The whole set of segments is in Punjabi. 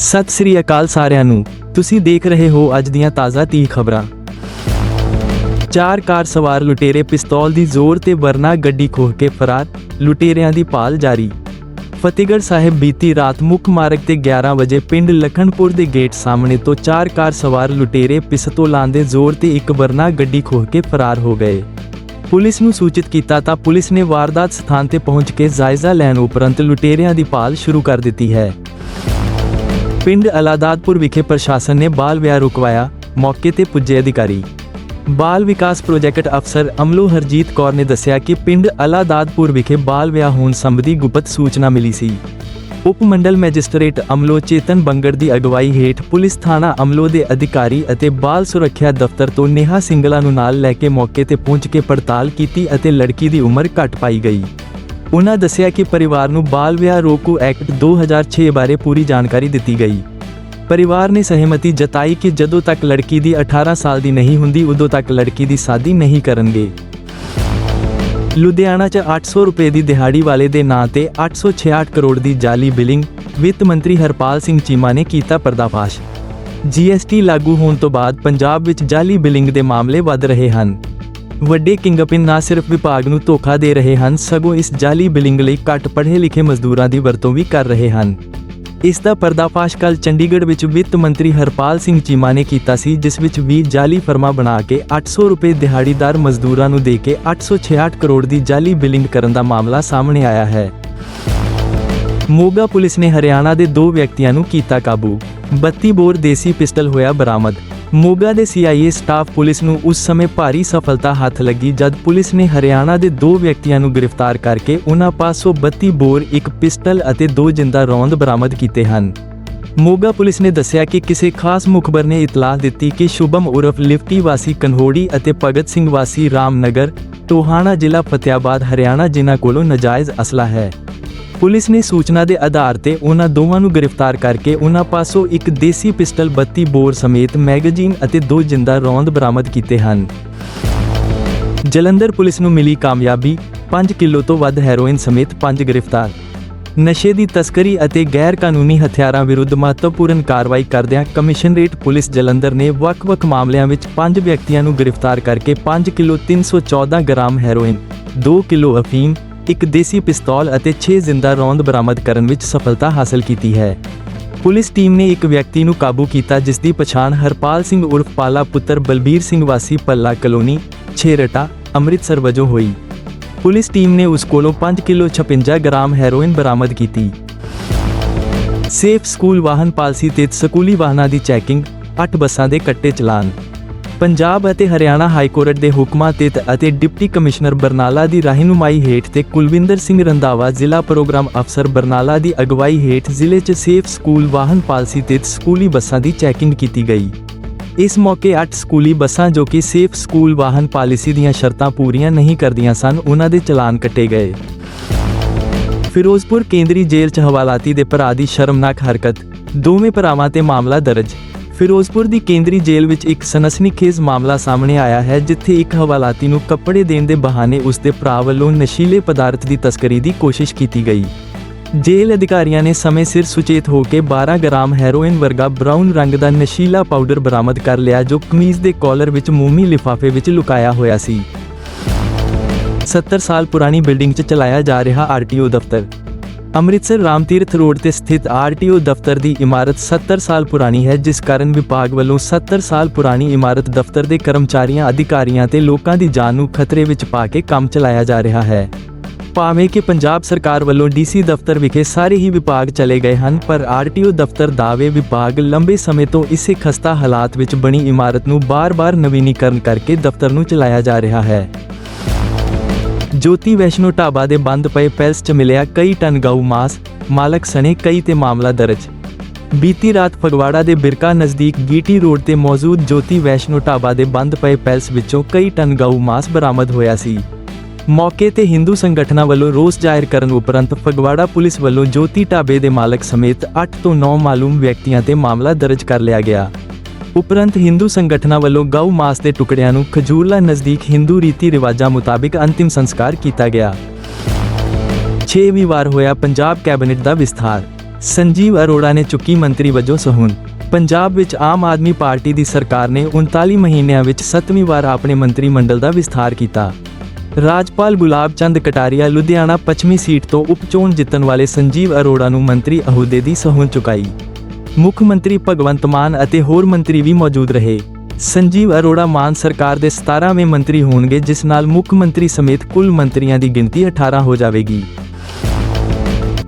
ਸਤਿ ਸ੍ਰੀ ਅਕਾਲ ਸਾਰਿਆਂ ਨੂੰ। ਤੁਸੀਂ ਦੇਖ ਰਹੇ ਹੋ ਅੱਜ ਦੀਆਂ ਤਾਜ਼ਾ ਤੀ ਖਬਰਾਂ। ਚਾਰ ਕਾਰ ਸਵਾਰ ਲੁਟੇਰੇ ਪਿਸਤੌਲ ਦੀ ਜ਼ੋਰ ਤੇ ਵਰਨਾ ਗੱਡੀ ਖੋਹ ਕੇ ਫਰਾਰ, ਲੁਟੇਰਿਆਂ ਦੀ ਭਾਲ ਜਾਰੀ। ਫਤਿਹਗੜ੍ਹ ਸਾਹਿਬ ਬੀਤੀ ਰਾਤ ਮੁੱਖ ਮਾਰਗ ਤੇ 11 ਵਜੇ ਪਿੰਡ ਲਖਣਪੁਰ ਦੇ ਗੇਟ ਸਾਹਮਣੇ ਤੋਂ ਚਾਰ ਕਾਰ ਸਵਾਰ ਲੁਟੇਰੇ ਪਿਸਤੌਲਾਂ ਦੇ ਜ਼ੋਰ ਤੇ ਇੱਕ ਵਰਨਾ ਗੱਡੀ ਖੋਹ ਕੇ ਫਰਾਰ ਹੋ ਗਏ। ਪੁਲਿਸ ਨੂੰ ਸੂਚਿਤ ਕੀਤਾ ਤਾਂ ਪੁਲਿਸ ਨੇ ਵਾਰਦਾਤ ਸਥਾਨ ਤੇ ਪਹੁੰਚ ਕੇ ਜਾਇਜ਼ਾ ਲੈਣ ਉਪਰੰਤ ਲੁਟੇਰਿਆਂ ਦੀ ਭਾਲ ਸ਼ੁਰੂ ਕਰ ਦਿੱਤੀ ਹੈ। ਪਿੰਡ ਅਲਾਦਾਦਪੁਰ ਵਿਖੇ ਪ੍ਰਸ਼ਾਸਨ ਨੇ ਬਾਲ ਵਿਆਹ ਰੁਕਵਾਇਆ, ਮੌਕੇ ਤੇ ਪੁੱਜੇ ਅਧਿਕਾਰੀ। ਬਾਲ ਵਿਕਾਸ ਪ੍ਰੋਜੈਕਟ ਅਫਸਰ ਅਮਲੋ ਹਰਜੀਤ ਕੌਰ ਨੇ ਦੱਸਿਆ ਕਿ ਪਿੰਡ ਅਲਾਦਾਦਪੁਰ ਵਿਖੇ ਬਾਲ ਵਿਆਹ ਹੋਣ ਸੰਬੰਧੀ ਗੁਪਤ ਸੂਚਨਾ ਮਿਲੀ ਸੀ। ਉਪ ਮੰਡਲ ਮੈਜਿਸਟਰੇਟ ਅਮਲੋ ਚੇਤਨ ਬੰਗੜ ਦੀ ਅਗਵਾਈ ਹੇਠ ਪੁਲਿਸ ਥਾਣਾ ਅਮਲੋ ਦੇ ਅਧਿਕਾਰੀ ਅਤੇ ਬਾਲ ਸੁਰੱਖਿਆ ਦਫ਼ਤਰ ਤੋਂ ਨੇਹਾ ਸਿੰਗਲਾ ਨੂੰ ਨਾਲ ਲੈ ਕੇ ਮੌਕੇ ਤੇ ਪਹੁੰਚ ਕੇ ਪੜਤਾਲ ਕੀਤੀ ਅਤੇ ਲੜਕੀ ਦੀ ਉਮਰ ਘੱਟ ਪਾਈ ਗਈ। ਉਨ੍ਹਾਂ ਦੱਸਿਆ ਕਿ ਪਰਿਵਾਰ ਨੂੰ ਬਾਲ ਵਿਆਹ ਰੋਕੂ ਐਕਟ 2006 ਬਾਰੇ ਪੂਰੀ ਜਾਣਕਾਰੀ ਦਿੱਤੀ ਗਈ। ਪਰਿਵਾਰ ਨੇ ਸਹਿਮਤੀ ਜਤਾਈ ਕਿ ਜਦੋਂ ਤੱਕ ਲੜਕੀ ਦੀ 18 ਸਾਲ ਦੀ ਨਹੀਂ ਹੁੰਦੀ, ਉਦੋਂ ਤੱਕ ਲੜਕੀ ਦੀ ਸ਼ਾਦੀ ਨਹੀਂ ਕਰਨਗੇ। ਲੁਧਿਆਣਾ 'ਚ 800 ਰੁਪਏ ਦੀ ਦਿਹਾੜੀ ਵਾਲੇ ਦੇ ਨਾਂ ਤੇ 866 ਕਰੋੜ ਦੀ ਜਾਲੀ ਬਿਲਿੰਗ ਵਿੱਤ ਮੰਤਰੀ ਹਰਪਾਲ ਸਿੰਘ ਚੀਮਾ ਨੇ ਕੀਤਾ ਪਰਦਾਫਾਸ਼। ਜੀਐਸਟੀ ਲਾਗੂ ਹੋਣ ਤੋਂ ਬਾਅਦ ਪੰਜਾਬ ਵਿੱਚ ਜਾਲੀ ਬਿਲਿੰਗ ਦੇ ਮਾਮਲੇ ਵੱਧ ਰਹੇ ਹਨ। ਵੱਡੇ ਕਿੰਗਪਿਨ ਨਾ ਸਿਰਫ ਵਿਭਾਗ ਨੂੰ ਧੋਖਾ ਦੇ ਰਹੇ ਹਨ, ਸਗੋਂ ਇਸ ਜਾਲੀ ਬਿਲਿੰਗ ਲਈ ਘੱਟ ਪੜ੍ਹੇ ਲਿਖੇ ਮਜ਼ਦੂਰਾਂ ਦੀ ਵਰਤੋਂ ਵੀ ਕਰ ਰਹੇ ਹਨ। ਇਸ ਦਾ ਪਰਦਾਫਾਸ਼ ਕੱਲ ਚੰਡੀਗੜ੍ਹ ਵਿੱਚ ਵਿੱਤ ਮੰਤਰੀ ਹਰਪਾਲ ਸਿੰਘ ਚੀਮਾ ਨੇ ਕੀਤਾ ਸੀ, ਜਿਸ ਵਿੱਚ 20 ਜਾਲੀ ਫਰਮਾ ਬਣਾ ਕੇ 800 ਰੁਪਏ ਦਿਹਾੜੀਦਾਰ ਮਜ਼ਦੂਰਾਂ ਨੂੰ ਦੇ ਕੇ 866 ਕਰੋੜ ਦੀ ਜਾਲੀ ਬਿਲਿੰਗ ਕਰਨ ਦਾ ਮਾਮਲਾ ਸਾਹਮਣੇ ਆਇਆ ਹੈ। ਮੋਗਾ ਪੁਲਿਸ ਨੇ ਹਰਿਆਣਾ ਦੇ ਦੋ ਵਿਅਕਤੀਆਂ ਨੂੰ ਕੀਤਾ ਕਾਬੂ। 32 ਬੋਰ ਦੇਸੀ ਪਿਸਟਲ ਹੋਇਆ ਬਰਾਮਦ। ਮੋਗਾ ਦੇ ਸੀਆਈਏ ਸਟਾਫ ਪੁਲਿਸ ਨੂੰ ਉਸ ਸਮੇਂ ਭਾਰੀ ਸਫਲਤਾ ਹੱਥ ਲੱਗੀ ਜਦ ਪੁਲਿਸ ਨੇ ਹਰਿਆਣਾ ਦੇ ਦੋ ਵਿਅਕਤੀਆਂ ਨੂੰ ਗ੍ਰਿਫਤਾਰ ਕਰਕੇ ਉਹਨਾਂ ਪਾਸੋਂ 32 ਬੋਰ, ਇੱਕ ਪਿਸਟਲ ਅਤੇ ਦੋ ਜਿੰਦਾ ਰੌਂਦ ਬਰਾਮਦ ਕੀਤੇ ਹਨ। ਮੋਗਾ ਪੁਲਿਸ ਨੇ ਦੱਸਿਆ ਕਿ ਕਿਸੇ ਖਾਸ ਮੁਖਬਰ ਨੇ ਇਤਲਾਹ ਦਿੱਤੀ ਕਿ ਸ਼ੁਭਮ ਉਰਫ ਲਿਫਟੀ ਵਾਸੀ ਕਨਹੋੜੀ ਅਤੇ ਭਗਤ ਸਿੰਘ ਵਾਸੀ ਰਾਮਨਗਰ, ਟੋਹਾਣਾ ਜ਼ਿਲ੍ਹਾ ਫਤਿਆਬਾਦ, ਹਰਿਆਣਾ ਜਿਨ੍ਹਾਂ ਕੋਲੋਂ ਨਜਾਇਜ਼ ਅਸਲਾ ਹੈ। ਪੁਲਿਸ ਨੇ ਸੂਚਨਾ ਦੇ ਆਧਾਰ ਤੇ ਉਹਨਾਂ ਦੋਵਾਂ ਨੂੰ ਗ੍ਰਿਫਤਾਰ ਕਰਕੇ ਉਹਨਾਂ ਪਾਸੋਂ ਇੱਕ ਦੇਸੀ ਪਿਸਟਲ 32 ਬੋਰ ਸਮੇਤ ਮੈਗਜ਼ੀਨ ਅਤੇ ਦੋ ਜਿੰਦਾ ਰੌਂਦ ਬਰਾਮਦ ਕੀਤੇ ਹਨ। ਜਲੰਧਰ ਪੁਲਿਸ ਨੂੰ ਮਿਲੀ ਕਾਮਯਾਬੀ 5 ਕਿਲੋ ਤੋਂ ਵੱਧ ਹੈਰੋਇਨ ਸਮੇਤ 5 ਗ੍ਰਿਫਤਾਰ। ਨਸ਼ੇ ਦੀ ਤਸਕਰੀ ਅਤੇ ਗੈਰ ਕਾਨੂੰਨੀ ਹਥਿਆਰਾਂ ਵਿਰੁੱਧ ਮਹੱਤਵਪੂਰਨ ਕਾਰਵਾਈ ਕਰਦਿਆਂ ਕਮਿਸ਼ਨਰੇਟ ਪੁਲਿਸ ਜਲੰਧਰ ਨੇ ਵੱਖ-ਵੱਖ ਮਾਮਲਿਆਂ ਵਿੱਚ 5 ਵਿਅਕਤੀਆਂ ਨੂੰ ਗ੍ਰਿਫਤਾਰ ਕਰਕੇ 5 ਕਿਲੋ 314 ਗ੍ਰਾਮ ਹੈਰੋਇਨ 2 ਕਿਲੋ ਅਫੀਮ ਇੱਕ ਦੇਸੀ ਪਿਸਤੌਲ ਅਤੇ 6 ਜ਼ਿੰਦਾ ਰੌਂਦ ਬਰਾਮਦ ਕਰਨ ਵਿੱਚ ਸਫਲਤਾ ਹਾਸਲ ਕੀਤੀ ਹੈ। ਪੁਲਿਸ ਟੀਮ ਨੇ ਇੱਕ ਵਿਅਕਤੀ ਨੂੰ ਕਾਬੂ ਕੀਤਾ ਜਿਸ ਦੀ ਪਛਾਣ ਹਰਪਾਲ ਸਿੰਘ ਉਰਫ ਪਾਲਾ ਪੁੱਤਰ ਬਲਬੀਰ ਸਿੰਘ ਵਾਸੀ ਪੱਲਾ ਕਲੋਨੀ, ਛੇਰਟਾ, ਅੰਮ੍ਰਿਤਸਰ ਵਜੋਂ ਹੋਈ। ਪੁਲਿਸ ਟੀਮ ਨੇ ਉਸ ਕੋਲੋਂ 5 ਕਿਲੋ 56 ਗ੍ਰਾਮ ਹੈਰੋਇਨ ਬਰਾਮਦ ਕੀਤੀ। ਸੇਫ ਸਕੂਲ ਵਾਹਨ ਪਾਲਸੀ ਤੇ ਸਕੂਲੀ ਵਾਹਨਾਂ ਦੀ ਚੈਕਿੰਗ 8 ਬੱਸਾਂ ਦੇ ਕੱਟੇ ਚਲਾਨ। ਪੰਜਾਬ ਅਤੇ ਹਰਿਆਣਾ ਹਾਈ ਕੋਰਟ ਦੇ ਹੁਕਮਾਂ ਤਹਿਤ ਅਤੇ ਡਿਪਟੀ ਕਮਿਸ਼ਨਰ ਬਰਨਾਲਾ ਦੀ ਰਹਿਨੁਮਾਈ ਹੇਠ ਤੇ ਕੁਲਵਿੰਦਰ ਸਿੰਘ ਰੰਧਾਵਾ ਜ਼ਿਲ੍ਹਾ ਪ੍ਰੋਗਰਾਮ ਅਫਸਰ ਬਰਨਾਲਾ ਦੀ ਅਗਵਾਈ ਹੇਠ ਜ਼ਿਲ੍ਹੇ 'ਚ ਸੇਫ ਸਕੂਲ ਵਾਹਨ ਪਾਲਿਸੀ ਤਹਿਤ ਸਕੂਲੀ ਬੱਸਾਂ ਦੀ ਚੈਕਿੰਗ ਕੀਤੀ ਗਈ। ਇਸ ਮੌਕੇ 8 ਸਕੂਲੀ ਬੱਸਾਂ ਜੋ ਕਿ ਸੇਫ ਸਕੂਲ ਵਾਹਨ ਪਾਲਿਸੀ ਦੀਆਂ ਸ਼ਰਤਾਂ ਪੂਰੀਆਂ ਨਹੀਂ ਕਰਦੀਆਂ ਸਨ ਉਹਨਾਂ ਦੇ ਚਲਾਨ ਕੱਟੇ ਗਏ। ਫਿਰੋਜ਼ਪੁਰ ਕੇਂਦਰੀ ਜੇਲ੍ਹ 'ਚ ਹਵਾਲਾਤੀ ਦੇ ਭਰਾ ਦੀ ਸ਼ਰਮਨਾਕ ਹਰਕਤ। ਦੋਵੇਂ ਭਰਾਵਾਂ ਤੇ ਮਾਮਲਾ ਦਰਜ। ਫਿਰੋਜ਼ਪੁਰ ਦੀ ਕੇਂਦਰੀ ਜੇਲ੍ਹ ਵਿੱਚ ਇੱਕ ਸਨਸਨੀਖੇਜ਼ ਮਾਮਲਾ ਸਾਹਮਣੇ ਆਇਆ ਹੈ, ਜਿੱਥੇ ਇੱਕ ਹਵਾਲਾਤੀ ਨੂੰ ਕੱਪੜੇ ਦੇਣ ਦੇ ਬਹਾਨੇ ਉਸ ਦੇ ਭਰਾ ਵੱਲੋਂ ਨਸ਼ੀਲੇ ਪਦਾਰਥ ਦੀ ਤਸਕਰੀ ਦੀ ਕੋਸ਼ਿਸ਼ ਕੀਤੀ ਗਈ। ਜੇਲ੍ਹ ਅਧਿਕਾਰੀਆਂ ਨੇ ਸਮੇਂ ਸਿਰ ਸੁਚੇਤ ਹੋ ਕੇ 12 ਗ੍ਰਾਮ ਹੈਰੋਇਨ ਵਰਗਾ ਬਰਾਊਨ ਰੰਗ ਦਾ ਨਸ਼ੀਲਾ ਪਾਊਡਰ ਬਰਾਮਦ ਕਰ ਲਿਆ, ਜੋ ਕਮੀਜ਼ ਦੇ ਕਾਲਰ ਵਿੱਚ ਮੋਮੀ ਲਿਫਾਫੇ ਵਿੱਚ ਲੁਕਾਇਆ ਹੋਇਆ ਸੀ। 70 ਸਾਲ ਪੁਰਾਣੀ ਬਿਲਡਿੰਗ 'ਚ ਚਲਾਇਆ ਜਾ ਰਿਹਾ ਆਰਟੀਓ ਦਫ਼ਤਰ। ਅੰਮ੍ਰਿਤਸਰ ਰਾਮ ਤੀਰਥ ਰੋਡ ਤੇ ਸਥਿਤ ਆਰਟੀਓ ਦਫ਼ਤਰ ਦੀ ਇਮਾਰਤ 70 ਸਾਲ ਪੁਰਾਣੀ ਹੈ, ਜਿਸ ਕਾਰਨ ਵਿਭਾਗ ਵੱਲੋਂ 70 ਸਾਲ ਪੁਰਾਣੀ ਇਮਾਰਤ ਦਫ਼ਤਰ ਦੇ ਕਰਮਚਾਰੀਆਂ, ਅਧਿਕਾਰੀਆਂ ਤੇ ਲੋਕਾਂ ਦੀ ਜਾਨ ਨੂੰ ਖਤਰੇ ਵਿੱਚ ਪਾ ਕੇ ਕੰਮ ਚਲਾਇਆ ਜਾ ਰਿਹਾ ਹੈ। ਭਾਵੇਂ ਕਿ ਪੰਜਾਬ ਸਰਕਾਰ ਵੱਲੋਂ ਡੀਸੀ ਦਫ਼ਤਰ ਵਿਖੇ ਸਾਰੇ ਹੀ ਵਿਭਾਗ ਚਲੇ ਗਏ ਹਨ, ਪਰ ਆਰਟੀਓ ਦਫ਼ਤਰ ਦਾਅਵੇ ਵਿਭਾਗ ਲੰਬੇ ਸਮੇਂ ਤੋਂ ਇਸੇ ਖਸਤਾ ਹਾਲਾਤ ਵਿੱਚ ਬਣੀ ਇਮਾਰਤ ਨੂੰ ਬਾਰ-ਬਾਰ ਨਵੀਨੀਕਰਨ ਕਰਕੇ ਦਫ਼ਤਰ ਨੂੰ ਚਲਾਇਆ ਜਾ ਰਿਹਾ ਹੈ। ਜੋਤੀ ਵੈਸ਼ਨੋ ਢਾਬਾ ਦੇ ਬੰਦ ਪਏ ਪੈਲਸ 'ਚ ਮਿਲਿਆ ਕਈ ਟਨ ਗਊ ਮਾਸ, ਮਾਲਕ ਸਣੇ ਕਈ ਤੇ ਮਾਮਲਾ ਦਰਜ। ਬੀਤੀ ਰਾਤ ਫਗਵਾੜਾ ਦੇ ਬਿਰਕਾ ਨਜ਼ਦੀਕ ਗੀਟੀ ਰੋਡ ਤੇ ਮੌਜੂਦ ਜੋਤੀ ਵੈਸ਼ਨੋ ਢਾਬਾ ਦੇ ਬੰਦ ਪਏ ਪੈਲਸ ਵਿੱਚੋਂ ਕਈ ਟਨ ਗਊ ਮਾਸ ਬਰਾਮਦ ਹੋਇਆ ਸੀ। ਮੌਕੇ ਤੇ ਹਿੰਦੂ ਸੰਗਠਨਾਂ ਵੱਲੋਂ ਰੋਸ ਜ਼ਾਹਿਰ ਕਰਨ ਉਪਰੰਤ ਫਗਵਾੜਾ ਪੁਲਿਸ ਵੱਲੋਂ ਜੋਤੀ ਢਾਬੇ ਦੇ ਮਾਲਕ ਸਮੇਤ 8 ਤੋਂ 9 ਮਾਲੂਮ ਵਿਅਕਤੀਆਂ ਤੇ ਮਾਮਲਾ ਦਰਜ ਕਰ ਲਿਆ ਗਿਆ। ਉਪਰੰਤ ਹਿੰਦੂ ਸੰਗਠਨਾਂ ਵੱਲੋਂ ਗਊ ਮਾਸ ਦੇ ਟੁਕੜਿਆਂ ਨੂੰ ਖਜੂਰਲਾ ਨਜ਼ਦੀਕ ਹਿੰਦੂ ਰੀਤੀ ਰਿਵਾਜਾਂ ਮੁਤਾਬਿਕ ਅੰਤਿਮ ਸੰਸਕਾਰ ਕੀਤਾ ਗਿਆ। 6ਵੀਂ ਵਾਰ ਹੋਇਆ ਪੰਜਾਬ ਕੈਬਨਿਟ ਦਾ ਵਿਸਥਾਰ। ਸੰਜੀਵ ਅਰੋੜਾ ਨੇ ਚੁੱਕੀ ਮੰਤਰੀ ਵਜੋਂ ਸਹੁੰ। ਪੰਜਾਬ ਵਿੱਚ ਆਮ ਆਦਮੀ ਪਾਰਟੀ ਦੀ ਸਰਕਾਰ ਨੇ 39 ਮਹੀਨਿਆਂ ਵਿੱਚ 7ਵੀਂ ਵਾਰ ਆਪਣੇ ਮੰਤਰੀ ਮੰਡਲ ਦਾ ਵਿਸਥਾਰ ਕੀਤਾ। ਰਾਜਪਾਲ ਗੁਲਾਬ ਚੰਦ ਕਟਾਰੀਆ ਲੁਧਿਆਣਾ ਪੱਛਮੀ ਸੀਟ ਤੋਂ ਉਪਚੋਣ ਜਿੱਤਣ ਵਾਲੇ ਸੰਜੀਵ ਅਰੋੜਾ ਨੂੰ ਮੰਤਰੀ ਅਹੁਦੇ ਦੀ ਸਹੁੰ ਚੁਕਾਈ। ਮੁੱਖ ਮੰਤਰੀ ਭਗਵੰਤ ਮਾਨ ਅਤੇ ਹੋਰ ਮੰਤਰੀ ਵੀ ਮੌਜੂਦ ਰਹੇ। ਸੰਜੀਵ ਅਰੋੜਾ ਮਾਨ ਸਰਕਾਰ ਦੇ 17ਵੇਂ ਮੰਤਰੀ ਹੋਣਗੇ, ਜਿਸ ਨਾਲ ਮੁੱਖ ਮੰਤਰੀ ਸਮੇਤ ਕੁੱਲ ਮੰਤਰੀਆਂ ਦੀ ਗਿਣਤੀ 18 ਹੋ ਜਾਵੇਗੀ।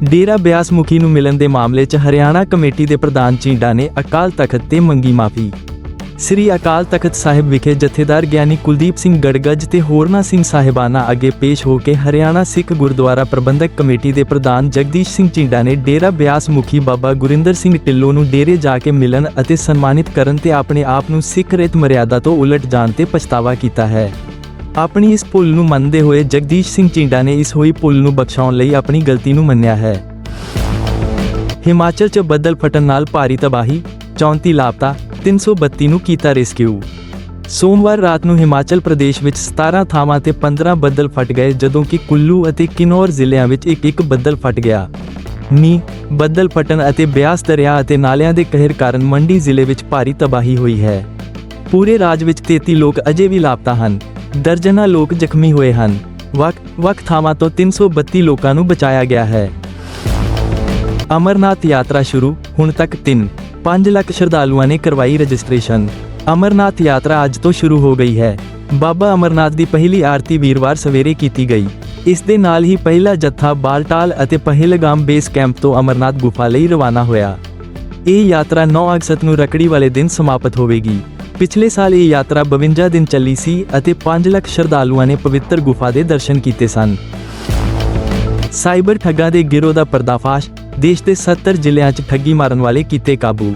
ਡੇਰਾ ਬਿਆਸ ਮੁਖੀ ਨੂੰ ਮਿਲਣ ਦੇ ਮਾਮਲੇ 'ਚ ਹਰਿਆਣਾ ਕਮੇਟੀ ਦੇ ਪ੍ਰਧਾਨ ਚੀਂਡਾ ਨੇ ਅਕਾਲ ਤਖਤ ਤੇ ਮੰਗੀ ਮਾਫੀ। ਸ੍ਰੀ ਅਕਾਲ ਤਖਤ ਸਾਹਿਬ ਵਿਖੇ ਜਥੇਦਾਰ ਗਿਆਨੀ ਕੁਲਦੀਪ ਸਿੰਘ ਗੜਗੱਜ ਤੇ ਹੋਰਨਾ ਸਿੰਘ ਸਾਹਿਬਾਨਾ ਅੱਗੇ ਪੇਸ਼ ਹੋ ਕੇ ਹਰਿਆਣਾ ਸਿੱਖ ਗੁਰਦੁਆਰਾ ਪ੍ਰਬੰਧਕ ਕਮੇਟੀ ਦੇ ਪ੍ਰਧਾਨ ਜਗਦੀਸ਼ ਸਿੰਘ ਚੀਂਡਾ ਨੇ ਡੇਰਾ ਬਿਆਸ ਮੁਖੀ ਬਾਬਾ ਗੁਰਿੰਦਰ ਸਿੰਘ ਢਿੱਲੋਂ ਨੂੰ ਡੇਰੇ ਜਾ ਕੇ ਮਿਲਣ ਅਤੇ ਸਨਮਾਨਿਤ ਕਰਨ ਤੇ ਆਪਣੇ ਆਪ ਨੂੰ ਸਿੱਖ ਰਿਤ ਮਰਿਆਦਾ ਤੋਂ ਉਲਟ ਜਾਣ ਤੇ ਪਛਤਾਵਾ ਕੀਤਾ ਹੈ। ਆਪਣੀ ਇਸ ਭੁੱਲ ਨੂੰ ਮੰਨਦੇ ਹੋਏ ਜਗਦੀਸ਼ ਸਿੰਘ ਚੀਂਡਾ ਨੇ ਇਸ ਹੋਈ ਭੁੱਲ ਨੂੰ ਬਖਸ਼ਾਉਣ ਲਈ ਆਪਣੀ ਗਲਤੀ ਨੂੰ ਮੰਨਿਆ ਹੈ। ਹਿਮਾਚਲ 'ਚ ਬੱਦਲ ਫਟਣ ਨਾਲ ਭਾਰੀ ਤਬਾਹੀ 34 ਲਾਪਤਾ 332 ਨੂੰ ਕੀਤਾ ਰੈਸਕਿਊ ਸੋਮਵਾਰ ਰਾਤ ਨੂੰ ਹਿਮਾਚਲ ਪ੍ਰਦੇਸ਼ ਵਿੱਚ 17 ਥਾਵਾਂ ਤੇ 15 ਬੱਦਲ ਫਟ ਗਏ, ਜਦੋਂ ਕਿ ਕੁੱਲੂ ਅਤੇ ਕਿਨੌਰ ਜ਼ਿਲ੍ਹਿਆਂ ਵਿੱਚ ਇੱਕ ਇੱਕ ਬੱਦਲ ਫਟ ਗਿਆ। ਮੀਂਹ, ਬੱਦਲ ਫਟਣ ਅਤੇ ਬਿਆਸ ਦਰਿਆ ਅਤੇ ਨਾਲਿਆਂ ਦੇ ਕਹਿਰ ਕਾਰਨ ਮੰਡੀ ਜ਼ਿਲ੍ਹੇ ਵਿੱਚ ਭਾਰੀ ਤਬਾਹੀ ਹੋਈ ਹੈ। ਪੂਰੇ ਰਾਜ ਵਿੱਚ 33 ਲੋਕ ਅਜੇ ਵੀ ਲਾਪਤਾ ਹਨ। ਦਰਜਨਾਂ ਲੋਕ ਜ਼ਖਮੀ ਹੋਏ ਹਨ। ਵੱਖ-ਵੱਖ ਥਾਵਾਂ ਤੋਂ 332 ਲੋਕਾਂ ਨੂੰ ਬਚਾਇਆ ਗਿਆ ਹੈ। ਅਮਰਨਾਥ ਯਾਤਰਾ ਸ਼ੁਰੂ, ਹੁਣ ਤੱਕ 3 5 ਲੱਖ ਸ਼ਰਧਾਲੂਆਂ ਨੇ ਕਰਵਾਈ ਰਜਿਸਟ੍ਰੇਸ਼ਨ। ਅਮਰਨਾਥ ਯਾਤਰਾ ਅੱਜ ਤੋਂ ਸ਼ੁਰੂ ਹੋ ਗਈ ਹੈ। ਬਾਬਾ ਅਮਰਨਾਥ ਦੀ ਪਹਿਲੀ ਆਰਤੀ ਵੀਰਵਾਰ ਸਵੇਰੇ ਕੀਤੀ ਗਈ। ਇਸ ਦੇ ਨਾਲ ਹੀ ਪਹਿਲਾ ਜੱਥਾ ਬਾਲਟਾਲ ਅਤੇ ਪਹਿਲਗਾਮ ਬੇਸ ਕੈਂਪ ਤੋਂ ਅਮਰਨਾਥ ਗੁਫਾ ਲਈ ਰਵਾਨਾ ਹੋਇਆ। ਇਹ ਯਾਤਰਾ 9 ਅਗਸਤ ਨੂੰ ਰਕੜੀ ਵਾਲੇ ਦਿਨ ਸਮਾਪਤ ਹੋਵੇਗੀ। ਪਿਛਲੇ ਸਾਲ ਇਹ ਯਾਤਰਾ 52 ਦਿਨ ਚੱਲੀ ਸੀ ਅਤੇ 5 ਲੱਖ ਸ਼ਰਧਾਲੂਆਂ ਨੇ ਪਵਿੱਤਰ ਗੁਫਾ ਦੇ ਦਰਸ਼ਨ ਕੀਤੇ ਸਨ। ਸਾਈਬਰ ਠੱਗਾਂ ਦੇ ਗਿਰੋਹ ਦਾ ਪਰਦਾਫਾਸ਼ ਦੇਸ਼ ਦੇ 70 ਜ਼ਿਲ੍ਹਿਆਂ 'ਚ ਠੱਗੀ ਮਾਰਨ ਵਾਲੇ ਕੀਤੇ ਕਾਬੂ।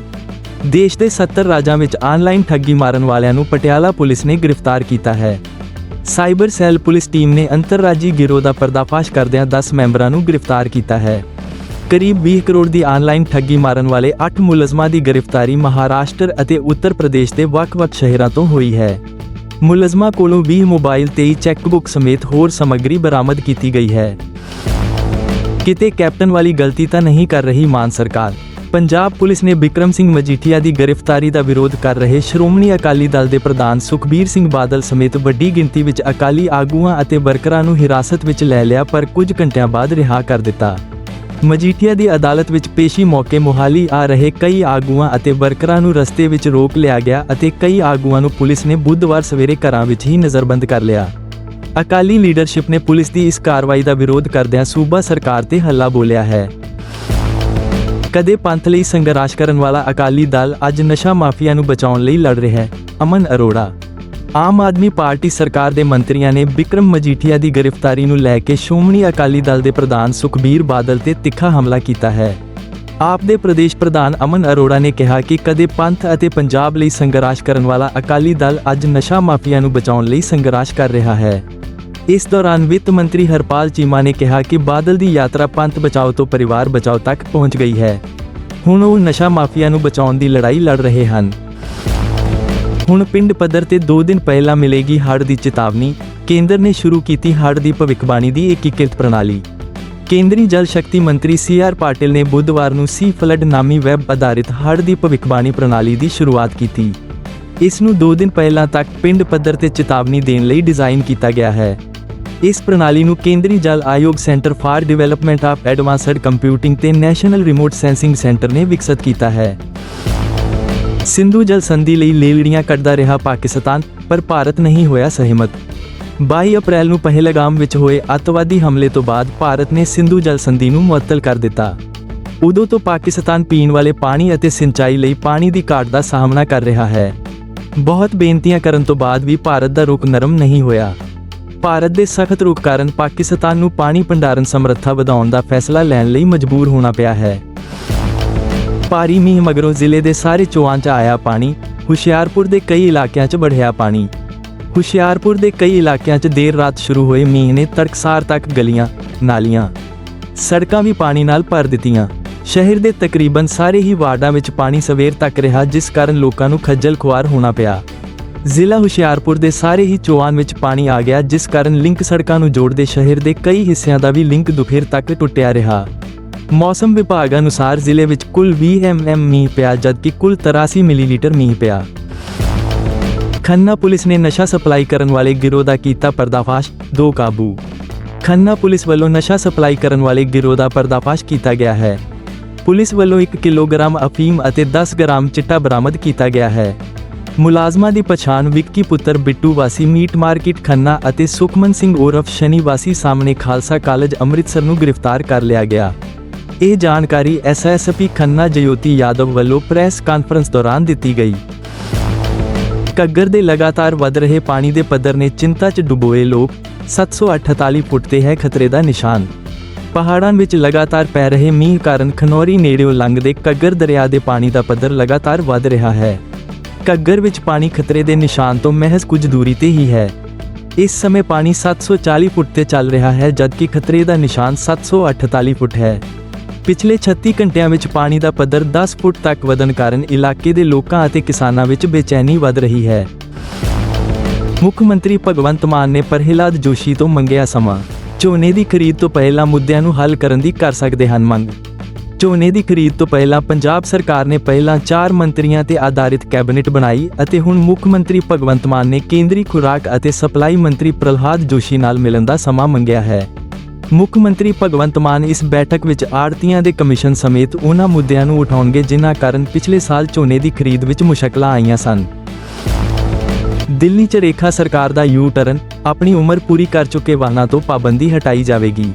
ਦੇਸ਼ ਦੇ 70 ਰਾਜਾਂ ਵਿੱਚ ਆਨਲਾਈਨ ਠੱਗੀ ਮਾਰਨ ਵਾਲਿਆਂ ਨੂੰ ਪਟਿਆਲਾ ਪੁਲਿਸ ਨੇ ਗ੍ਰਿਫਤਾਰ ਕੀਤਾ ਹੈ। ਸਾਈਬਰ ਸੈੱਲ ਪੁਲਿਸ ਟੀਮ ਨੇ ਅੰਤਰਰਾਜੀ ਗਿਰੋਹ ਦਾ ਪਰਦਾਫਾਸ਼ ਕਰਦਿਆਂ 10 ਮੈਂਬਰਾਂ ਨੂੰ ਗ੍ਰਿਫਤਾਰ ਕੀਤਾ ਹੈ। ਕਰੀਬ 20 ਕਰੋੜ ਦੀ ਆਨਲਾਈਨ ਠੱਗੀ ਮਾਰਨ ਵਾਲੇ 8 ਮੁਲਜ਼ਮਾਂ ਦੀ ਗ੍ਰਿਫਤਾਰੀ ਮਹਾਰਾਸ਼ਟਰ ਅਤੇ ਉੱਤਰ ਪ੍ਰਦੇਸ਼ ਦੇ ਵੱਖ-ਵੱਖ ਸ਼ਹਿਰਾਂ ਤੋਂ ਹੋਈ ਹੈ। ਮੁਲਜ਼ਮਾਂ ਕੋਲੋਂ 20 ਮੋਬਾਈਲ 23 ਚੈੱਕਬੁੱਕ ਸਮੇਤ ਹੋਰ ਸਮੱਗਰੀ ਬਰਾਮਦ ਕੀਤੀ ਗਈ ਹੈ। ਕਿਤੇ ਕੈਪਟਨ ਵਾਲੀ ਗਲਤੀ ਤਾਂ ਨਹੀਂ ਕਰ ਰਹੀ ਮਾਨ ਸਰਕਾਰ। ਪੰਜਾਬ ਪੁਲਿਸ ਨੇ ਬਿਕਰਮ ਸਿੰਘ ਮਜੀਠੀਆ ਦੀ ਗ੍ਰਿਫਤਾਰੀ ਦਾ ਵਿਰੋਧ ਕਰ ਰਹੇ ਸ਼੍ਰੋਮਣੀ ਅਕਾਲੀ ਦਲ ਦੇ ਪ੍ਰਧਾਨ ਸੁਖਬੀਰ ਸਿੰਘ ਬਾਦਲ ਸਮੇਤ ਵੱਡੀ ਗਿਣਤੀ ਵਿੱਚ ਅਕਾਲੀ ਆਗੂਆਂ ਅਤੇ ਵਰਕਰਾਂ ਨੂੰ ਹਿਰਾਸਤ ਵਿੱਚ ਲੈ ਲਿਆ ਪਰ ਕੁਝ ਘੰਟਿਆਂ ਬਾਅਦ ਰਿਹਾ ਕਰ ਦਿੱਤਾ। ਮਜੀਠੀਆ ਦੀ ਅਦਾਲਤ ਵਿੱਚ ਪੇਸ਼ੀ ਮੌਕੇ ਮੁਹਾਲੀ ਆ ਰਹੇ ਕਈ ਆਗੂਆਂ ਅਤੇ ਵਰਕਰਾਂ ਨੂੰ ਰਸਤੇ ਵਿੱਚ ਰੋਕ ਲਿਆ ਗਿਆ ਅਤੇ ਕਈ ਆਗੂਆਂ ਨੂੰ ਪੁਲਿਸ ਨੇ ਬੁੱਧਵਾਰ ਸਵੇਰੇ ਘਰਾਂ ਵਿੱਚ ਹੀ ਨਜ਼ਰਬੰਦ ਕਰ ਲਿਆ। ਅਕਾਲੀ ਲੀਡਰਸ਼ਿਪ ਨੇ ਪੁਲਿਸ ਦੀ ਇਸ ਕਾਰਵਾਈ ਦਾ ਵਿਰੋਧ ਕਰਦਿਆਂ ਸੂਬਾ ਸਰਕਾਰ ਤੇ ਹੱਲਾ ਬੋਲਿਆ ਹੈ। ਕਦੇ ਪੰਥ ਲਈ ਸੰਘਰਸ਼ ਕਰਨ ਵਾਲਾ ਅਕਾਲੀ ਦਲ ਅੱਜ ਨਸ਼ਾ ਮਾਫੀਆ ਨੂੰ ਬਚਾਉਣ ਲਈ ਲੜ ਰਿਹਾ ਹੈ। ਅਮਨ ਅਰੋੜਾ ਆਮ ਆਦਮੀ ਪਾਰਟੀ ਸਰਕਾਰ ਦੇ ਮੰਤਰੀਆਂ ਨੇ ਵਿਕਰਮ ਮਜੀਠੀਆ ਦੀ ਗ੍ਰਿਫਤਾਰੀ ਨੂੰ ਲੈ ਕੇ ਸ਼੍ਰੋਮਣੀ ਅਕਾਲੀ ਦਲ ਦੇ ਪ੍ਰਧਾਨ ਸੁਖਬੀਰ ਬਾਦਲ ਤੇ ਤਿੱਖਾ ਹਮਲਾ ਕੀਤਾ ਹੈ। ਆਪ ਦੇ ਪ੍ਰਦੇਸ਼ ਪ੍ਰਧਾਨ ਅਮਨ ਅਰੋੜਾ ਨੇ ਕਿਹਾ ਕਿ ਕਦੇ ਪੰਥ ਅਤੇ ਪੰਜਾਬ ਲਈ ਸੰਘਰਸ਼ ਕਰਨ ਵਾਲਾ ਅਕਾਲੀ ਦਲ ਅੱਜ ਨਸ਼ਾ ਮਾਫੀਆ ਨੂੰ ਬਚਾਉਣ ਲਈ ਸੰਘਰਸ਼ ਕਰ ਰਿਹਾ ਹੈ। ਇਸ ਦੌਰਾਨ ਵਿੱਤ ਮੰਤਰੀ ਹਰਪਾਲ ਚੀਮਾ ਨੇ ਕਿਹਾ ਕਿ ਬਾਦਲ ਦੀ ਯਾਤਰਾ ਪੰਥ ਬਚਾਓ ਤੋਂ ਪਰਿਵਾਰ ਬਚਾਓ ਤੱਕ ਪਹੁੰਚ ਗਈ ਹੈ। ਹੁਣ ਉਹ ਨਸ਼ਾ ਮਾਫੀਆ ਨੂੰ ਬਚਾਉਣ ਦੀ ਲੜਾਈ ਲੜ ਰਹੇ ਹਨ। ਹੁਣ ਪਿੰਡ ਪੱਧਰ ਤੇ 2 ਦਿਨ ਪਹਿਲਾਂ ਮਿਲੇਗੀ ਹੜ੍ਹ ਦੀ ਚੇਤਾਵਨੀ। ਕੇਂਦਰ ਨੇ ਸ਼ੁਰੂ ਕੀਤੀ ਹੜ੍ਹ ਦੀ ਭਵਿੱਖਬਾਣੀ ਦੀ ਏਕੀਕ੍ਰਿਤ ਪ੍ਰਣਾਲੀ। ਕੇਂਦਰੀ ਜਲ ਸ਼ਕਤੀ ਮੰਤਰੀ ਸੀ ਆਰ ਪਾਟਿਲ ਨੇ ਬੁੱਧਵਾਰ ਨੂੰ ਸੀ ਫਲੱਡ ਨਾਮੀ ਵੈਬ ਆਧਾਰਿਤ ਹੜ੍ਹ ਦੀ ਭਵਿੱਖਬਾਣੀ ਪ੍ਰਣਾਲੀ ਦੀ ਸ਼ੁਰੂਆਤ ਕੀਤੀ। ਇਸ ਨੂੰ 2 ਦਿਨ ਪਹਿਲਾਂ ਤੱਕ ਪਿੰਡ ਪੱਧਰ ਤੇ ਚੇਤਾਵਨੀ ਦੇਣ ਲਈ ਡਿਜ਼ਾਈਨ ਕੀਤਾ ਗਿਆ ਹੈ। ਇਸ ਪ੍ਰਣਾਲੀ ਨੂੰ ਕੇਂਦਰੀ ਜਲ ਆਯੋਗ centre for development of advanced computing ਤੇ ਨੈਸ਼ਨਲ ਰਿਮੋਟ ਸੈਂਸਿੰਗ ਸੈਂਟਰ ਨੇ ਵਿਕਸਿਤ ਕੀਤਾ ਹੈ। ਸਿੰਧੂ ਜਲ ਸੰਧੀ ਲਈ ਲੇਲੜੀਆਂ ਕੱਢਦਾ ਰਿਹਾ ਪਾਕਿਸਤਾਨ, ਪਰ ਭਾਰਤ ਨਹੀਂ ਹੋਇਆ ਸਹਿਮਤ। 22 ਅਪ੍ਰੈਲ ਨੂੰ ਪਹਿਲਗਾਮ ਵਿੱਚ ਹੋਏ ਅੱਤਵਾਦੀ ਹਮਲੇ ਤੋਂ ਬਾਅਦ ਭਾਰਤ ਨੇ ਸਿੰਧੂ ਜਲ ਸੰਧੀ ਨੂੰ ਮੁਅੱਤਲ ਕਰ ਦਿੱਤਾ। ਉਦੋਂ ਤੋਂ ਪਾਕਿਸਤਾਨ ਪੀਣ ਵਾਲੇ ਪਾਣੀ ਅਤੇ ਸਿੰਚਾਈ ਲਈ ਪਾਣੀ ਦੀ ਘਾਟ ਦਾ ਸਾਹਮਣਾ ਕਰ ਰਿਹਾ ਹੈ। ਬਹੁਤ ਬੇਨਤੀਆਂ ਕਰਨ ਤੋਂ ਬਾਅਦ ਵੀ ਭਾਰਤ ਦਾ ਰੁਖ ਨਰਮ ਨਹੀਂ ਹੋਇਆ। ਭਾਰਤ ਦੇ ਸਖਤ ਰੁਖ ਕਾਰਨ ਪਾਕਿਸਤਾਨ ਨੂੰ ਪਾਣੀ ਭੰਡਾਰਨ ਸਮਰੱਥਾ ਵਧਾਉਣ ਦਾ ਫੈਸਲਾ ਲੈਣ ਲਈ ਮਜਬੂਰ ਹੋਣਾ ਪਿਆ ਹੈ। ਭਾਰੀ ਮੀਂਹ ਮਗਰੋਂ ਜ਼ਿਲ੍ਹੇ ਦੇ ਸਾਰੇ ਚੋਆਂ 'ਚ ਆਇਆ ਪਾਣੀ, ਹੁਸ਼ਿਆਰਪੁਰ ਦੇ ਕਈ ਇਲਾਕਿਆਂ 'ਚ ਵੜਿਆ ਪਾਣੀ। ਹੁਸ਼ਿਆਰਪੁਰ ਦੇ ਕਈ ਇਲਾਕਿਆਂ 'ਚ ਦੇਰ ਰਾਤ ਸ਼ੁਰੂ ਹੋਏ ਮੀਂਹ ਨੇ ਤੜਕਸਾਰ ਤੱਕ ਗਲੀਆਂ, ਨਾਲੀਆਂ, ਸੜਕਾਂ ਵੀ ਪਾਣੀ ਨਾਲ ਭਰ ਦਿੱਤੀਆਂ। ਸ਼ਹਿਰ ਦੇ ਤਕਰੀਬਨ ਸਾਰੇ ਹੀ ਵਾਰਡਾਂ ਵਿੱਚ ਪਾਣੀ ਸਵੇਰ ਤੱਕ ਰਿਹਾ, ਜਿਸ ਕਾਰਨ ਲੋਕਾਂ ਨੂੰ ਖੱਜਲ ਖੁਆਰ ਹੋਣਾ ਪਿਆ। ਜ਼ਿਲ੍ਹਾ ਹੁਸ਼ਿਆਰਪੁਰ ਦੇ ਸਾਰੇ ਹੀ ਚੋਆਂ ਵਿੱਚ ਪਾਣੀ ਆ ਗਿਆ, ਜਿਸ ਕਾਰਨ ਲਿੰਕ ਸੜਕਾਂ ਨੂੰ ਜੋੜਦੇ ਸ਼ਹਿਰ ਦੇ ਕਈ ਹਿੱਸਿਆਂ ਦਾ ਵੀ ਲਿੰਕ ਦੁਪਹਿਰ ਤੱਕ ਟੁੱਟਿਆ ਰਿਹਾ। ਮੌਸਮ ਵਿਭਾਗ ਅਨੁਸਾਰ ਜ਼ਿਲ੍ਹੇ ਵਿੱਚ ਕੁੱਲ 20 ਐਮਐਮ ਮੀਂਹ ਪਿਆ, ਜਦਕਿ ਕੁੱਲ 83 ਮਿਲੀਲੀਟਰ ਮੀਂਹ ਪਿਆ। ਖੰਨਾ ਪੁਲਿਸ ਨੇ ਨਸ਼ਾ ਸਪਲਾਈ ਕਰਨ ਵਾਲੇ ਗਿਰੋਹ ਦਾ ਕੀਤਾ ਪਰਦਾਫਾਸ਼, ਦੋ ਕਾਬੂ। ਖੰਨਾ ਪੁਲਿਸ ਵੱਲੋਂ ਨਸ਼ਾ ਸਪਲਾਈ ਕਰਨ ਵਾਲੇ ਗਿਰੋਹ ਦਾ ਪਰਦਾਫਾਸ਼ ਕੀਤਾ ਗਿਆ ਹੈ। ਪੁਲਿਸ ਵੱਲੋਂ 1 ਕਿਲੋਗ੍ਰਾਮ ਅਫੀਮ ਅਤੇ 10 ਗ੍ਰਾਮ ਚਿੱਟਾ ਬਰਾਮਦ ਕੀਤਾ ਗਿਆ ਹੈ। ਮੁਲਾਜ਼ਮਾਂ ਦੀ ਪਛਾਣ ਵਿੱਕੀ ਪੁੱਤਰ ਬਿੱਟੂ ਵਾਸੀ, ਮੀਟ ਮਾਰਕੀਟ ਖੰਨਾ ਅਤੇ ਸੁਖਮਨ ਸਿੰਘ ਉਰਫ ਸ਼ਨੀ ਵਾਸੀ ਸਾਹਮਣੇ ਖਾਲਸਾ ਕਾਲਜ ਅੰਮ੍ਰਿਤਸਰ ਨੂੰ ਗ੍ਰਿਫਤਾਰ ਕਰ ਲਿਆ ਗਿਆ। ਇਹ ਜਾਣਕਾਰੀ ਐਸਐਸਪੀ ਖੰਨਾ ਜਯੋਤੀ ਯਾਦਵ ਵੱਲੋਂ ਪ੍ਰੈਸ ਕਾਨਫਰੰਸ ਦੌਰਾਨ ਦਿੱਤੀ ਗਈ। ਘੱਗਰ ਦੇ ਲਗਾਤਾਰ ਵੱਧ ਰਹੇ ਪਾਣੀ ਦੇ ਪੱਧਰ ਨੇ ਚਿੰਤਾ 'ਚ ਡੁਬੋਏ ਲੋਕ। 748 ਫੁੱਟ ਤੇ ਹੈ ਖਤਰੇ ਦਾ ਨਿਸ਼ਾਨ। ਪਹਾੜਾਂ ਵਿੱਚ ਲਗਾਤਾਰ ਪੈ ਰਹੇ ਮੀਂਹ ਕਾਰਨ ਖਨੌਰੀ ਨੇੜਿਓਂ ਲੰਘਦੇ ਘੱਗਰ ਦਰਿਆ ਦੇ ਪਾਣੀ ਦਾ ਪੱਧਰ ਲਗਾਤਾਰ ਵੱਧ ਰਿਹਾ ਹੈ। ਘੱਗਰ ਵਿੱਚ ਪਾਣੀ ਖਤਰੇ ਦੇ ਨਿਸ਼ਾਨ ਤੋਂ ਮਹਿਜ਼ ਕੁਝ ਦੂਰੀ ਤੇ ਹੀ ਹੈ। ਇਸ ਸਮੇਂ ਪਾਣੀ 740 ਫੁੱਟ ਤੇ ਚੱਲ ਰਿਹਾ ਹੈ, ਜਦਕਿ ਖਤਰੇ ਦਾ ਨਿਸ਼ਾਨ 748 ਫੁੱਟ ਹੈ। ਪਿਛਲੇ 36 ਘੰਟਿਆਂ ਵਿੱਚ ਪਾਣੀ ਦਾ ਪੱਧਰ 10 ਫੁੱਟ ਤੱਕ ਵਧਣ ਕਾਰਨ ਇਲਾਕੇ ਦੇ ਲੋਕਾਂ ਅਤੇ ਕਿਸਾਨਾਂ ਵਿੱਚ ਬੇਚੈਨੀ ਵੱਧ ਰਹੀ ਹੈ। ਮੁੱਖ ਮੰਤਰੀ ਭਗਵੰਤ ਮਾਨ ਨੇ ਪ੍ਰਹਿਲਾਦ ਜੋਸ਼ੀ ਤੋਂ ਮੰਗਿਆ ਸਮਾਂ। ਝੋਨੇ ਦੀ ਖਰੀਦ ਤੋਂ ਪਹਿਲਾਂ ਮੁੱਦਿਆਂ ਨੂੰ ਹੱਲ ਕਰਨ ਦੀ ਕਰ ਸਕਦੇ ਹਨ ਮੰਗ। ਝੋਨੇ ਦੀ ਖਰੀਦ ਤੋਂ ਪਹਿਲਾਂ ਪੰਜਾਬ ਸਰਕਾਰ ਨੇ ਪਹਿਲਾਂ 4 ਮੰਤਰੀਆਂ ਤੇ ਆਧਾਰਿਤ ਕੈਬਨਿਟ ਬਣਾਈ ਅਤੇ ਹੁਣ ਮੁੱਖ ਮੰਤਰੀ ਭਗਵੰਤ ਮਾਨ ਨੇ ਕੇਂਦਰੀ ਖੁਰਾਕ ਅਤੇ ਸਪਲਾਈ ਮੰਤਰੀ ਪ੍ਰਹਲਾਦ ਜੋਸ਼ੀ ਨਾਲ ਮਿਲਣ ਦਾ ਸਮਾਂ ਮੰਗਿਆ ਹੈ। ਮੁੱਖ ਮੰਤਰੀ ਭਗਵੰਤ ਮਾਨ ਇਸ ਬੈਠਕ ਵਿੱਚ ਆੜਤੀਆਂ ਦੇ ਕਮਿਸ਼ਨ ਸਮੇਤ ਉਹਨਾਂ ਮੁੱਦਿਆਂ ਨੂੰ ਉਠਾਉਣਗੇ ਜਿਨ੍ਹਾਂ ਕਾਰਨ ਪਿਛਲੇ ਸਾਲ ਝੋਨੇ ਦੀ ਖਰੀਦ ਵਿੱਚ ਮੁਸ਼ਕਲਾਂ ਆਈਆਂ ਸਨ। ਦਿੱਲੀ 'ਚ ਰੇਖਾ ਸਰਕਾਰ ਦਾ ਯੂ ਟਰਨ ਆਪਣੀ ਉਮਰ ਪੂਰੀ ਕਰ ਚੁੱਕੇ ਵਾਹਨਾਂ ਤੋਂ ਪਾਬੰਦੀ ਹਟਾਈ ਜਾਵੇਗੀ।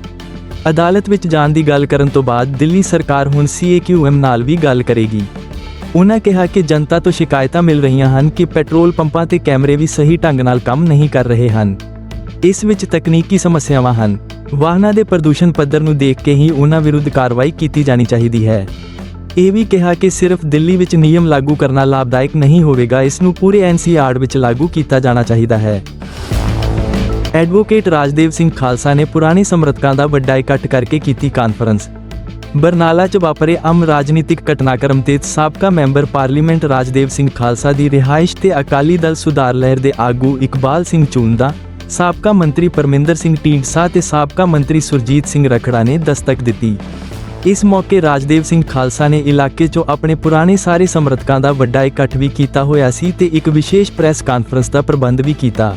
ਅਦਾਲਤ ਵਿੱਚ ਜਾਣ ਦੀ ਗੱਲ ਕਰਨ ਤੋਂ ਬਾਅਦ ਦਿੱਲੀ ਸਰਕਾਰ ਹੁਣ ਸੀਏਕਿਊਐਮ ਨਾਲ ਵੀ ਗੱਲ ਕਰੇਗੀ। ਉਹਨਾਂ ਕਿਹਾ ਕਿ ਜਨਤਾ ਤੋਂ ਸ਼ਿਕਾਇਤਾਂ ਮਿਲ ਰਹੀਆਂ ਹਨ ਕਿ ਪੈਟਰੋਲ ਪੰਪਾਂ ਤੇ ਕੈਮਰੇ ਵੀ ਸਹੀ ਢੰਗ ਨਾਲ ਕੰਮ ਨਹੀਂ ਕਰ ਰਹੇ ਹਨ। ਇਸ ਵਿੱਚ ਤਕਨੀਕੀ ਸਮੱਸਿਆਵਾਂ ਹਨ। ਵਾਹਨਾਂ ਦੇ ਪ੍ਰਦੂਸ਼ਣ ਪੱਧਰ ਨੂੰ ਦੇਖ ਕੇ ਹੀ ਉਹਨਾਂ ਵਿਰੁੱਧ ਕਾਰਵਾਈ ਕੀਤੀ ਜਾਣੀ ਚਾਹੀਦੀ ਹੈ। ਇਹ ਵੀ ਕਿਹਾ ਕਿ ਸਿਰਫ ਦਿੱਲੀ ਵਿੱਚ ਨਿਯਮ ਲਾਗੂ ਕਰਨਾ ਲਾਭਦਾਇਕ ਨਹੀਂ ਹੋਵੇਗਾ, ਇਸ ਨੂੰ ਪੂਰੇ ਐਨਸੀਆਰ ਵਿੱਚ ਲਾਗੂ ਕੀਤਾ ਜਾਣਾ ਚਾਹੀਦਾ ਹੈ। ਐਡਵੋਕੇਟ ਰਾਜਦੇਵ ਸਿੰਘ ਖਾਲਸਾ ਨੇ ਪੁਰਾਣੇ ਸਮਰਥਕਾਂ ਦਾ ਵੱਡਾ ਇਕੱਠ ਕਰਕੇ ਕੀਤੀ ਕਾਨਫਰੰਸ ਬਰਨਾਲਾ 'ਚ ਵਾਪਰੇ ਅਮ ਰਾਜਨੀਤਿਕ ਘਟਨਾਕ੍ਰਮ ਤੇ ਸਾਬਕਾ ਮੈਂਬਰ ਪਾਰਲੀਮੈਂਟ ਰਾਜਦੇਵ ਸਿੰਘ ਖਾਲਸਾ ਦੀ ਰਿਹਾਇਸ਼ ਤੇ ਅਕਾਲੀ ਦਲ ਸੁਧਾਰ ਲਹਿਰ ਦੇ ਆਗੂ ਇਕਬਾਲ ਸਿੰਘ ਚੂੰਦਾ ਸਾਬਕਾ ਮੰਤਰੀ ਪਰਮਿੰਦਰ ਸਿੰਘ ਢੀਂਡਸਾ ਤੇ ਸਾਬਕਾ ਮੰਤਰੀ ਸੁਰਜੀਤ ਸਿੰਘ ਰਖੜਾ ਨੇ ਦਸਤਕ ਦਿੱਤੀ। ਇਸ ਮੌਕੇ ਰਾਜਦੇਵ ਸਿੰਘ ਖਾਲਸਾ ਨੇ ਇਲਾਕੇ 'ਚੋਂ ਆਪਣੇ ਪੁਰਾਣੇ ਸਾਰੇ ਸਮਰਥਕਾਂ ਦਾ ਵੱਡਾ ਇਕੱਠ ਵੀ ਕੀਤਾ ਹੋਇਆ ਸੀ ਤੇ ਇੱਕ ਵਿਸ਼ੇਸ਼ ਪ੍ਰੈਸ ਕਾਨਫਰੰਸ ਦਾ ਪ੍ਰਬੰਧ ਵੀ ਕੀਤਾ।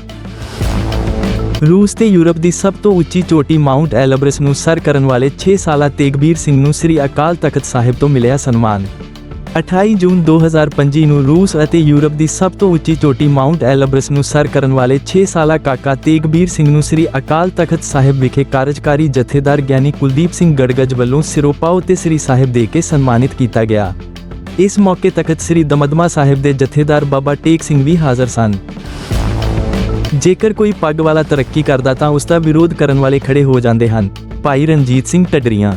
ਰੂਸ ਤੇ ਯੂਰਪ ਦੀ ਸਭ ਤੋਂ ਉੱਚੀ ਚੋਟੀ ਮਾਊਂਟ ਐਲਬਰਸ ਨੂੰ ਸਰ ਕਰਨ ਵਾਲੇ 6 ਸਾਲਾ ਤੇਗਬੀਰ ਸਿੰਘ ਨੂੰ ਸ੍ਰੀ ਅਕਾਲ ਤਖਤ ਸਾਹਿਬ ਤੋਂ ਮਿਲਿਆ ਸਨਮਾਨ। 28 ਜੂਨ 2025 ਨੂੰ ਰੂਸ ਅਤੇ ਯੂਰਪ ਦੀ ਸਭ ਤੋਂ ਉੱਚੀ ਚੋਟੀ ਮਾਊਂਟ ਐਲਬਰਸ ਨੂੰ ਸਰ ਕਰਨ ਵਾਲੇ 6 ਸਾਲਾ ਕਾਕਾ ਤੇਗਬੀਰ ਸਿੰਘ ਨੂੰ ਸ੍ਰੀ ਅਕਾਲ ਤਖਤ ਸਾਹਿਬ ਵਿਖੇ ਕਾਰਜਕਾਰੀ ਜਥੇਦਾਰ ਗਿਆਨੀ ਕੁਲਦੀਪ ਸਿੰਘ ਗੜਗੜ ਵੱਲੋਂ ਸਿਰੋਪਾਓ ਤੇ ਸ੍ਰੀ ਸਾਹਿਬ ਦੇ ਕੇ ਸਨਮਾਨਿਤ ਕੀਤਾ ਗਿਆ। ਇਸ ਮੌਕੇ ਤਖਤ ਸ੍ਰੀ ਦਮਦਮਾ ਸਾਹਿਬ ਦੇ ਜਥੇਦਾਰ ਬਾਬਾ ਟੇਕ ਸਿੰਘ ਵੀ ਹਾਜ਼ਰ ਸਨ। ਜੇਕਰ ਕੋਈ ਪੱਗ ਵਾਲਾ ਤਰੱਕੀ ਕਰਦਾ ਤਾਂ ਉਸ ਦਾ ਵਿਰੋਧ ਕਰਨ ਵਾਲੇ ਖੜੇ ਹੋ ਜਾਂਦੇ ਹਨ। ਭਾਈ ਰਣਜੀਤ ਸਿੰਘ ਟੱਡਰੀਆਂ।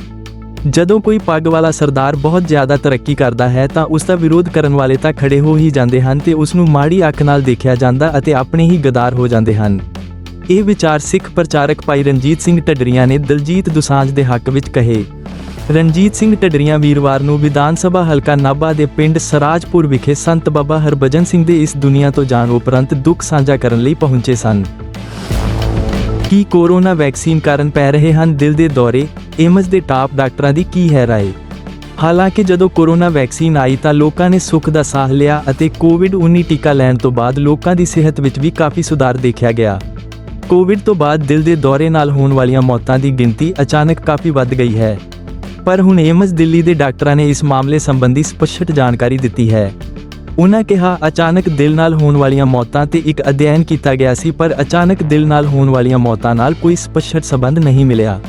ਜਦੋਂ ਕੋਈ ਪੱਗ ਵਾਲਾ ਸਰਦਾਰ ਬਹੁਤ ਜ਼ਿਆਦਾ ਤਰੱਕੀ ਕਰਦਾ ਹੈ ਤਾਂ ਉਸ ਦਾ ਵਿਰੋਧ ਕਰਨ ਵਾਲੇ ਤਾਂ ਖੜੇ ਹੋ ਹੀ ਜਾਂਦੇ ਹਨ ਤੇ ਉਸ ਨੂੰ ਮਾੜੀ ਅੱਖ ਨਾਲ ਦੇਖਿਆ ਜਾਂਦਾ ਅਤੇ ਆਪਣੇ ਹੀ ਗਦਾਰ ਹੋ ਜਾਂਦੇ ਹਨ। ਇਹ ਵਿਚਾਰ ਸਿੱਖ ਪ੍ਰਚਾਰਕ ਭਾਈ ਰਣਜੀਤ ਸਿੰਘ ਟੱਡਰੀਆਂ ਨੇ ਦਲਜੀਤ ਦੁਸਾਂਝ ਦੇ ਹੱਕ ਵਿੱਚ ਕਹੇ। ਰਣਜੀਤ ਸਿੰਘ ਢੱਡਰੀਆਂ ਵੀਰਵਾਰ ਨੂੰ ਵਿਧਾਨ ਸਭਾ ਹਲਕਾ ਨਾਭਾ ਦੇ ਪਿੰਡ ਸਰਾਜਪੁਰ ਵਿਖੇ ਸੰਤ ਬਾਬਾ ਹਰਭਜਨ ਸਿੰਘ ਦੇ ਇਸ ਦੁਨੀਆ ਤੋਂ ਜਾਣ ਉਪਰੰਤ ਦੁੱਖ ਸਾਂਝਾ ਕਰਨ ਲਈ ਪਹੁੰਚੇ ਸਨ। ਕੀ ਕੋਰੋਨਾ ਵੈਕਸੀਨ ਕਾਰਨ ਪੈ ਰਹੇ ਹਨ ਦਿਲ ਦੇ ਦੌਰੇ? ਏਮਜ਼ ਦੇ ਟਾਪ ਡਾਕਟਰਾਂ ਦੀ ਕੀ ਹੈ ਰਾਏ? ਹਾਲਾਂਕਿ ਜਦੋਂ ਕੋਰੋਨਾ ਵੈਕਸੀਨ ਆਈ ਤਾਂ ਲੋਕਾਂ ਨੇ ਸੁੱਖ ਦਾ ਸਾਹ ਲਿਆ ਅਤੇ ਕੋਵਿਡ-19 ਟੀਕਾ ਲੈਣ ਤੋਂ ਬਾਅਦ ਲੋਕਾਂ ਦੀ ਸਿਹਤ ਵਿੱਚ ਵੀ ਕਾਫੀ ਸੁਧਾਰ ਦੇਖਿਆ ਗਿਆ। ਕੋਵਿਡ ਤੋਂ ਬਾਅਦ ਦਿਲ ਦੇ ਦੌਰੇ ਨਾਲ ਹੋਣ ਵਾਲੀਆਂ ਮੌਤਾਂ ਦੀ ਗਿਣਤੀ ਅਚਾਨਕ ਕਾਫੀ ਵੱਧ ਗਈ ਹੈ। ਪਰ ਹੁਣ ਏਮਜ਼ ਦਿੱਲੀ ਦੇ ਡਾਕਟਰਾਂ ਨੇ ਇਸ ਮਾਮਲੇ ਸੰਬੰਧੀ ਸਪਸ਼ਟ ਜਾਣਕਾਰੀ ਦਿੱਤੀ ਹੈ। ਉਨ੍ਹਾਂ ਕਿਹਾ, ਅਚਾਨਕ ਦਿਲ ਨਾਲ ਹੋਣ ਵਾਲੀਆਂ ਮੌਤਾਂ ਤੇ ਇੱਕ ਅਧਿਐਨ ਕੀਤਾ ਗਿਆ ਸੀ, ਪਰ ਅਚਾਨਕ ਦਿਲ ਨਾਲ ਹੋਣ ਵਾਲੀਆਂ ਮੌਤਾਂ ਨਾਲ ਕੋਈ ਸਪਸ਼ਟ ਸੰਬੰਧ ਨਹੀਂ ਮਿਲਿਆ।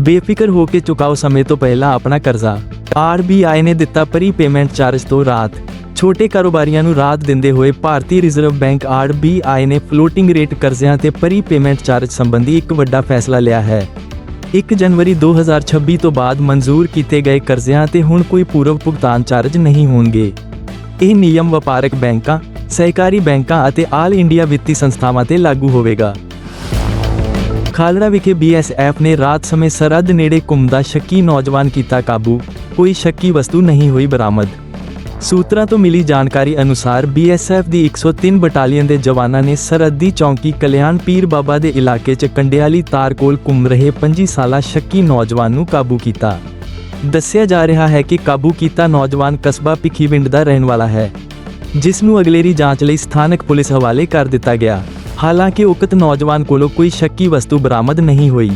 ਬੇਫਿਕਰ ਹੋ ਕੇ ਚੁਕਾਓ ਸਮੇਂ ਤੋਂ ਪਹਿਲਾਂ ਆਪਣਾ ਕਰਜ਼ਾ। ਆਰਬੀਆਈ ਨੇ ਦਿੱਤਾ ਪ੍ਰੀ ਪੇਮੈਂਟ ਚਾਰਜ ਤੋਂ ਰਾਤ ਛੋਟੇ ਕਾਰੋਬਾਰੀਆਂ ਨੂੰ ਰਾਤ ਦਿੰਦੇ ਹੋਏ ਭਾਰਤੀ ਰਿਜ਼ਰਵ ਬੈਂਕ ਆਰਬੀਆਈ ਨੇ ਫਲੋਟਿੰਗ ਰੇਟ ਕਰਜ਼ਿਆਂ ਤੇ ਪ੍ਰੀ ਪੇਮੈਂਟ ਚਾਰਜ ਸੰਬੰਧੀ ਇੱਕ ਵੱਡਾ ਫੈਸਲਾ ਲਿਆ ਹੈ। 1 ਜਨਵਰੀ 2026 ਤੋਂ ਬਾਅਦ ਮਨਜ਼ੂਰ ਕੀਤੇ ਗਏ ਕਰਜ਼ਿਆਂ ਤੇ ਹੁਣ ਕੋਈ ਪੂਰਵ ਭੁਗਤਾਨ ਚਾਰਜ ਨਹੀਂ ਹੋਣਗੇ। ਇਹ ਨਿਯਮ ਵਪਾਰਕ ਬੈਂਕਾਂ, ਸਹਿਕਾਰੀ ਬੈਂਕਾਂ ਅਤੇ ਆਲ ਇੰਡੀਆ ਵਿੱਤੀ ਸੰਸਥਾਵਾਂ ਤੇ ਲਾਗੂ ਹੋਵੇਗਾ। ਖਾਲੜਾ ਵਿਖੇ ਬੀਐਸਐਫ ਨੇ ਰਾਤ ਸਮੇਂ ਸਰਹੱਦ ਨੇੜੇ ਘੁੰਮਦਾ ਸ਼ੱਕੀ ਨੌਜਵਾਨ ਕੀਤਾ ਕਾਬੂ। ਕੋਈ ਸ਼ੱਕੀ ਵਸਤੂ ਨਹੀਂ ਹੋਈ ਬਰਾਮਦ। ਸੂਤਰਾਂ ਤੋਂ ਮਿਲੀ ਜਾਣਕਾਰੀ ਅਨੁਸਾਰ ਬੀਐਸਐਫ ਦੀ 103 ਬਟਾਲੀਅਨ ਦੇ ਜਵਾਨਾਂ ਨੇ ਸਰਹੱਦੀ ਚੌਂਕੀ ਕਲਿਆਣ ਪੀਰ ਬਾਬਾ ਦੇ ਇਲਾਕੇ 'ਚ ਕੰਡਿਆਲੀ ਤਾਰ ਕੋਲ ਘੁੰਮ ਰਹੇ 25 ਸਾਲਾ ਸ਼ੱਕੀ ਨੌਜਵਾਨ ਨੂੰ ਕਾਬੂ ਕੀਤਾ। ਦੱਸਿਆ ਜਾ ਰਿਹਾ ਹੈ ਕਿ ਕਾਬੂ ਕੀਤਾ ਨੌਜਵਾਨ ਕਸਬਾ ਭਿੱਖੀਵਿੰਡ ਦਾ ਰਹਿਣ ਵਾਲਾ ਹੈ, ਜਿਸ ਨੂੰ ਅਗਲੇਰੀ ਜਾਂਚ ਲਈ ਸਥਾਨਕ ਪੁਲਿਸ ਹਵਾਲੇ ਕਰ ਦਿੱਤਾ ਗਿਆ। ਹਾਲਾਂਕਿ ਉਕਤ ਨੌਜਵਾਨ ਕੋਲੋਂ ਕੋਈ ਸ਼ੱਕੀ ਵਸਤੂ ਬਰਾਮਦ ਨਹੀਂ ਹੋਈ।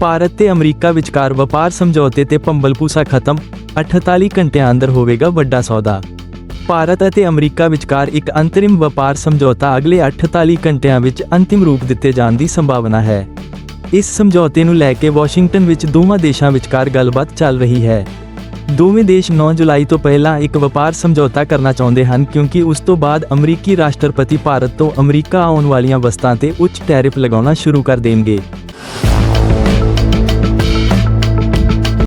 ਭਾਰਤ ਤੇ ਅਮਰੀਕਾ ਵਿਚਕਾਰ ਵਪਾਰ ਸਮਝੌਤੇ ਤੇ ਪੰਬਲਪੂਸਾ ਖਤਮ 48 ਘੰਟਿਆਂ ਅੰਦਰ ਹੋਵੇਗਾ ਵੱਡਾ ਸੌਦਾ। ਭਾਰਤ ਅਤੇ ਅਮਰੀਕਾ ਵਿਚਕਾਰ ਇੱਕ ਅੰਤਰਿਮ ਵਪਾਰ ਸਮਝੌਤਾ ਅਗਲੇ 48 ਘੰਟਿਆਂ ਵਿੱਚ ਅੰਤਿਮ ਰੂਪ ਦਿੱਤੇ ਜਾਣ ਦੀ ਸੰਭਾਵਨਾ ਹੈ। ਇਸ ਸਮਝੌਤੇ ਨੂੰ ਲੈ ਕੇ ਵਾਸ਼ਿੰਗਟਨ ਵਿੱਚ ਦੋਵਾਂ ਦੇਸ਼ਾਂ ਵਿਚਕਾਰ ਗੱਲਬਾਤ ਚੱਲ ਰਹੀ ਹੈ। ਦੋਵੇਂ ਦੇਸ਼ 9 ਜੁਲਾਈ ਤੋਂ ਪਹਿਲਾਂ ਇੱਕ ਵਪਾਰ ਸਮਝੌਤਾ ਕਰਨਾ ਚਾਹੁੰਦੇ ਹਨ ਕਿਉਂਕਿ ਉਸ ਤੋਂ ਬਾਅਦ ਅਮਰੀਕੀ ਰਾਸ਼ਟਰਪਤੀ ਭਾਰਤ ਤੋਂ ਅਮਰੀਕਾ ਆਉਣ ਵਾਲੀਆਂ ਵਸਤਾਂ ਤੇ ਉੱਚ ਟੈਰਿਫ ਲਗਾਉਣਾ ਸ਼ੁਰੂ ਕਰ ਦੇਣਗੇ।